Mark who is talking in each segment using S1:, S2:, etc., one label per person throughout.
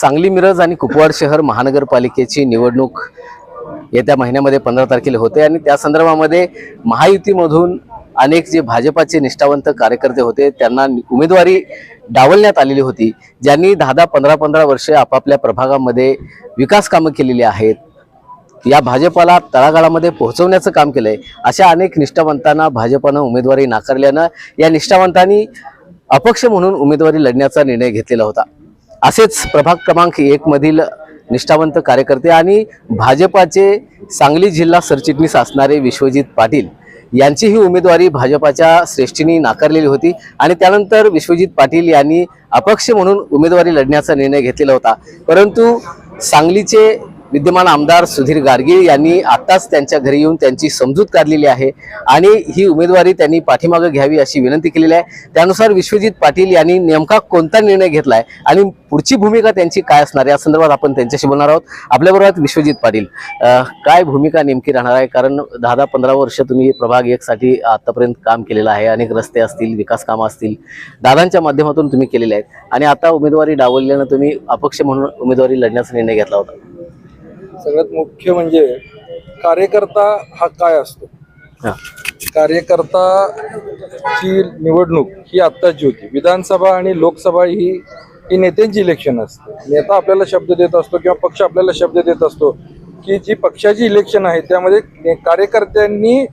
S1: सांगली मिरज आणि कुपवाड शहर महानगरपालिकेची निवडणूक येत्या महिन्यामध्ये पंधरा तारखेला होते आणि त्या संदर्भामध्ये महायुतीमधून अनेक जे भाजपाचे निष्ठावंत कार्यकर्ते होते त्यांना उमेदवारी डावलण्यात आलेली होती ज्यांनी दहा दहा पंधरा पंधरा वर्षे आपापल्या प्रभागामध्ये विकास कामं केलेली आहेत. या भाजपाला तळागाळामध्ये पोहोचवण्याचं काम केलंय. अशा अनेक निष्ठावंतांना भाजपानं उमेदवारी नाकारल्यानं या निष्ठावंतांनी अपक्ष म्हणून उमेदवारी लढण्याचा निर्णय घेतलेला होता. असेच प्रभाग क्रमांक एक मधील निष्ठावंत कार्यकर्ते आणि भाजपाचे सांगली जिल्हा सरचिटणीस असणारे विश्वजित पाटील यांची ही उमेदवारी भाजपाच्या श्रेष्ठींनी नाकारलेली होती आणि त्यानंतर विश्वजित पाटील यांनी अपक्ष म्हणून उमेदवारी लढण्याचा निर्णय घेतलेला होता. परंतु सांगलीचे विद्यमान आमदार सुधीर गाडगीळ यांनी आत्ताच त्यांच्या घरी येऊन त्यांची समजूत काढलेली आहे आणि ही उमेदवारी त्यांनी पाठीमागे घ्यावी अशी विनंती केलेली आहे. त्यानुसार विश्वजित पाटील यांनी नेमका कोणता निर्णय घेतलाय आणि पुढची भूमिका त्यांची काय असणार आहे? या संदर्भात आपण त्यांच्याशी बोलणार आहोत. आपल्याबरोबर विश्वजित पाटील. काय भूमिका नेमकी राहणार आहे? कारण दहा दहा पंधरा वर्ष तुम्ही प्रभाग एक साठी आतापर्यंत काम केलेलं आहे. अनेक रस्ते असतील विकास कामं असतील दादांच्या माध्यमातून तुम्ही केलेले आहेत. आणि आता उमेदवारी डावलल्यानं तुम्ही अपक्ष म्हणून उमेदवारी लढण्याचा निर्णय घेतला होता.
S2: सगळ्यात मुख्य म्हणजे कार्यकर्ता हा काय असतो?
S1: हा.
S2: कार्यकर्ताची निवडणूक ही आत्ताची होती. विधानसभा आणि लोकसभा ही ही नेत्यांची इलेक्शन असते. नेता आपल्याला शब्द देत असतो किंवा पक्ष आपल्याला शब्द देत असतो की जी पक्षाची इलेक्शन आहे त्यामध्ये कार्यकर्त्यांनी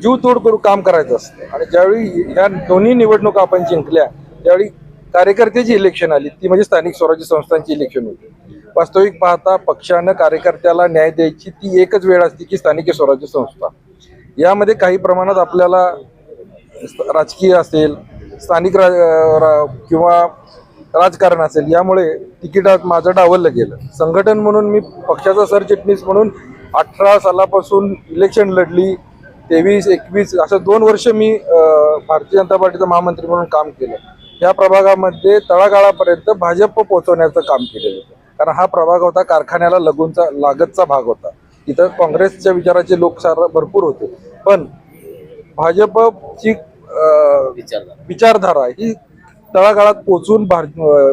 S2: जीव तोड करून काम करायचं असतं. आणि ज्यावेळी ह्या दोन्ही निवडणुका आपण जिंकल्या त्यावेळी कार्यकर्त्याची इलेक्शन आली. ती म्हणजे स्थानिक स्वराज्य संस्थांची इलेक्शन होती. वास्तविक पाहता पक्षानं कार्यकर्त्याला न्याय द्यायची ती एकच वेळ असते की स्थानिक स्वराज्य संस्था. यामध्ये काही प्रमाणात आपल्याला राजकीय असेल स्थानिक रा, रा- किंवा राजकारण असेल यामुळे तिकीटात माझं डावललं गेलं. संघटन म्हणून मी पक्षाचा सरचिटणीस म्हणून अठरा सालापासून इलेक्शन लढली तेवीस एकवीस असं दोन वर्ष मी भारतीय जनता पार्टीचा महामंत्री म्हणून काम केलं. या प्रभागामध्ये तळागाळापर्यंत भाजप पोहोचवण्याचं काम केलेलं होतं. कारण हा प्रभाग होता कारखान्याला लगूनचा लागतचा भाग होता. इथं काँग्रेसच्या विचाराचे लोक सार भरपूर होते. पण भाजपची विचारधारा ही तळागाळात पोचून भार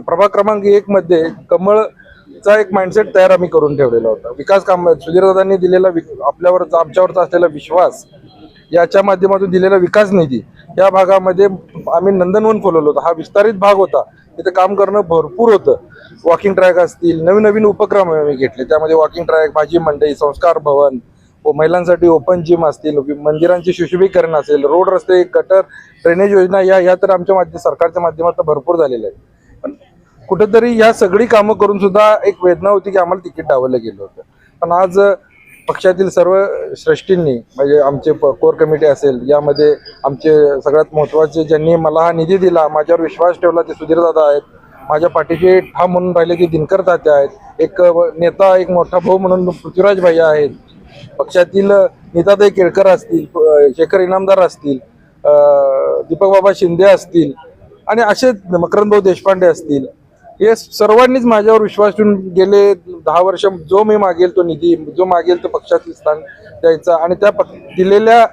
S2: प्रभाग क्रमांक एक मध्ये कमळचा एक माइंडसेट तयार आम्ही करून ठेवलेला होता. विकास काम सुधीरदादांनी दिलेला आपल्यावर आमच्यावरचा असलेला विश्वास याच्या माध्यमातून दिलेला विकास निधी या भागामध्ये आम्ही नंदनवन खोलवलं होतं. हा विस्तारित भाग होता. तिथं काम करणं भरपूर होतं. वॉकिंग ट्रॅक असतील नवीन नवीन उपक्रम आम्ही घेतले. त्यामध्ये वॉकिंग ट्रॅक भाजी मंडई संस्कार भवन व महिलांसाठी ओपन जिम असतील मंदिरांचे सुशोभीकरण असेल रोड रस्ते गटर ड्रेनेज योजना या या तर आमच्या माध्यम सरकारच्या माध्यमातून भरपूर झालेल्या आहेत. पण कुठंतरी या सगळी कामं करून सुद्धा एक वेदना होती की आम्हाला तिकीट डावलं गेलं होतं. पण आज पक्षातील सर्व श्रेष्ठींनी म्हणजे आमचे कोर कमिटी असेल यामध्ये आमचे सगळ्यात महत्त्वाचे ज्यांनी मला हा निधी दिला माझ्यावर विश्वास ठेवला ते सुधीरदादा आहेत. माझ्या पाठीचे ठाम म्हणून राहिले की दिनकर तात्या आहेत. एक नेता एक मोठा भाऊ म्हणून पृथ्वीराज भैया आहेत. पक्षातील नेताताई केळकर असतील शेखर इनामदार असतील दीपक बाबा शिंदे असतील आणि असे मकरंदभाऊ देशपांडे असतील. हे सर्वांनीच माझ्यावर विश्वास ठेवून गेले. दहा वर्ष जो मी मागेल तो निधी जो मागेल तो पक्षातील स्थान द्यायचा आणि त्या दिलेल्या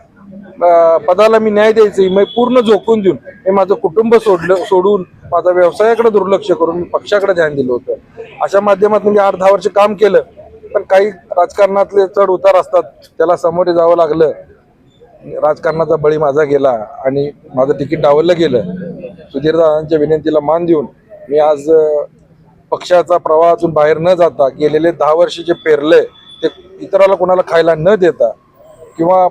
S2: पदाला मी न्याय द्यायचं मी पूर्ण झोकून देऊन मी माझं कुटुंब सोडलं सोडून माझा व्यवसायाकडे दुर्लक्ष करून मी पक्षाकडे ध्यान दिलं होतं. अशा माध्यमातून मी आठ दहा वर्ष काम केलं पण काही राजकारणातले चढ उतार असतात त्याला सामोरे जावं लागलं. राजकारणाचा बळी माझा गेला आणि माझं तिकीट डावललं गेलं. सुधीरदादांच्या विनंतीला मान देऊन मी आज पक्षाचा पक्षाचा प्रवाहातून बाहेर न जाता गेलेले दहा वर्ष जे पेरले ते इतराला कोणाला खायला न देता किंवा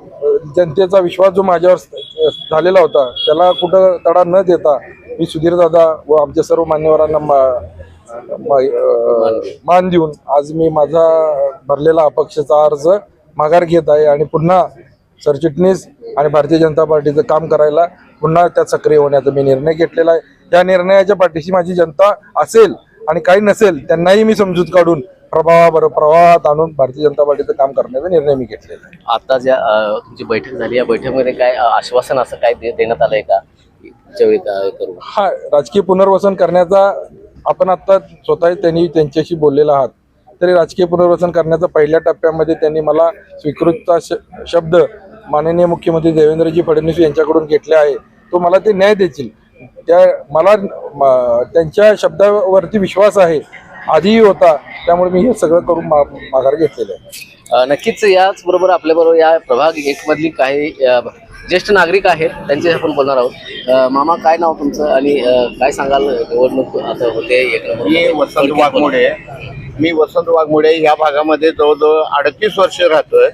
S2: जनतेचा विश्वास जो माझ्यावर झालेला होता त्याला कुठं तडा न देता मी सुधीरदादा व आमच्या सर्व मान्यवरांना मा- मा- मान देऊन आज मी माझा भरलेला अपक्षाचा अर्ज माघार घेत आहे आणि पुन्हा सरचिटणीस आणि भारतीय जनता पार्टीचं काम करायला पुन्हा त्यात सक्रिय होण्याचा मी निर्णय घेतलेला आहे. त्या निर्णयाच्या पाठीशी माझी जनता असेल आणि काही नसेल त्यांनाही मी समजूत काढून प्रभावाबरोबर प्रवाहात आणून भारतीय जनता पार्टीचं काम करण्याचा निर्णय मी घेतलेला आहे.
S1: आता ज्या तुमची बैठक झाली या बैठकीमध्ये काय आश्वासन असं काय देण्यात आलंय का? करू
S2: हा राजकीय पुनर्वसन करण्याचा आपण आता स्वतः त्यांनी त्यांच्याशी बोललेला आहात. तरी राजकीय पुनर्वसन करण्याचा पहिल्या टप्प्यामध्ये त्यांनी मला स्वीकृतचा शब्द माननीय मुख्यमंत्री देवेंद्रजी फडणवीस यांच्याकडून घेतले आहे. तो मला ते न्याय देतील. त्या मला त्यांच्या शब्दावरती विश्वास आहे. आधीही होता त्यामुळे मी हे सगळं करून मा- माघार घेतलेलं आहे.
S1: नक्कीच याच बरोबर आपल्याबरोबर या प्रभाग एक मधली काही ज्येष्ठ नागरिक आहेत त्यांच्याशी आपण बोलणार आहोत. मामा काय नाव तुमचं आणि काय सांगाल निवडणूक आता होते.
S3: मी वसंत वाघमोडे मी वसंत वाघमोडे या भागामध्ये जवळजवळ अडतीस वर्ष राहतोय.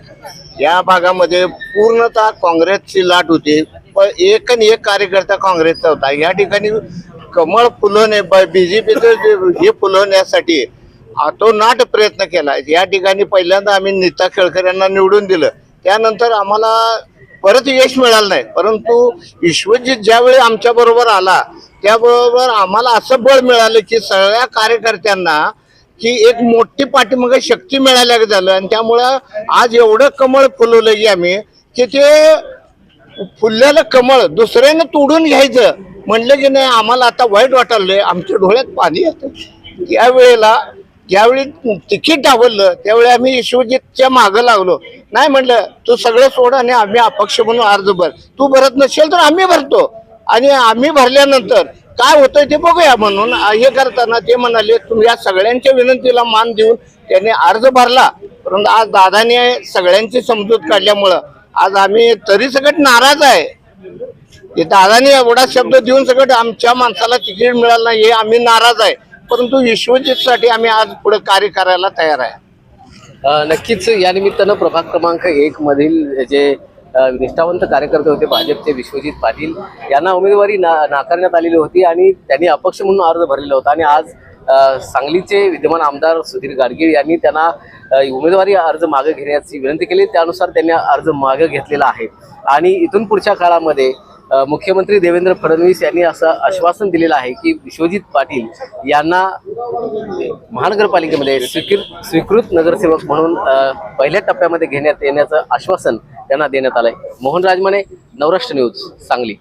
S3: या भागामध्ये पूर्णतः काँग्रेसची लाट होती. पण एक आणि एक कार्यकर्ता काँग्रेसचा होता. या ठिकाणी कमळ फुलवणे बीजेपीचं हे फुलवण्यासाठी नाट प्रयत्न केला. या ठिकाणी पहिल्यांदा आम्ही नीता खेळकर यांना निवडून दिलं. त्यानंतर आम्हाला परत यश मिळालं नाही. परंतु विश्वजित ज्यावेळी आमच्या बरोबर आला त्याबरोबर आम्हाला असं बळ मिळालं की सगळ्या कार्यकर्त्यांना की एक मोठी पाठीमाग शक्ती मिळाल्या झालं. आणि त्यामुळं आज एवढं कमळ फुलवलं की आम्ही की ते फुललेलं कमळ दुसऱ्यानं तोडून घ्यायचं. म्हणलं की नाही आम्हाला आता वाईट वाटायलंय आमच्या डोळ्यात पाणी येतं. त्यावेळेला ज्यावेळी तिकीट डावललं त्यावेळी आम्ही विश्वजितच्या मागं लागलो. नाही म्हणलं तू सगळं सोड आणि आम्ही अपक्ष म्हणून अर्ज भर. तू भरत नसेल तर आम्ही भरतो. आणि आम्ही भरल्यानंतर काय होतंय ते बघूया म्हणून हे करताना ते म्हणाले तुम्ही या सगळ्यांच्या विनंतीला मान देऊन त्याने अर्ज भरला. परंतु आज दादाने सगळ्यांची समजूत काढल्यामुळं आज आम्ही तरी सगळं नाराज आहे. ते दादाने एवढा शब्द देऊन सगळं आमच्या माणसाला तिकीट मिळालं नाही हे आम्ही नाराज आहे. परंतु विश्वजितसाठी आम्ही आज पुढे कार्य करायला तयार आहे.
S1: नक्कीच या निमित्तानं प्रभाग क्रमांक एक मधील जे निष्ठावंत कार्यकर्ते होते भाजपचे विश्वजित पाटील यांना उमेदवारी ना नाकारण्यात आलेली होती आणि त्यांनी अपक्ष म्हणून अर्ज भरलेला होता. आणि आज सांगलीचे विद्यमान आमदार सुधीर गाडगीळ यांनी त्यांना उमेदवारी अर्ज मागे घेण्याची विनंती केली. त्यानुसार त्यांनी अर्ज मागे घेतलेला आहे. आणि इथून पुढच्या काळामध्ये मुख्यमंत्री देवेंद्र फडणवीस यांनी असं आश्वासन दिलेलं आहे की विश्वजित पाटील यांना महानगरपालिकेमध्ये स्वीकृत स्वीकृत नगरसेवक म्हणून पहिल्या टप्प्यामध्ये घेण्यात येण्याचं आश्वासन त्यांना देण्यात आलंय. मोहन राजमाने नवराष्ट्र न्यूज सांगली.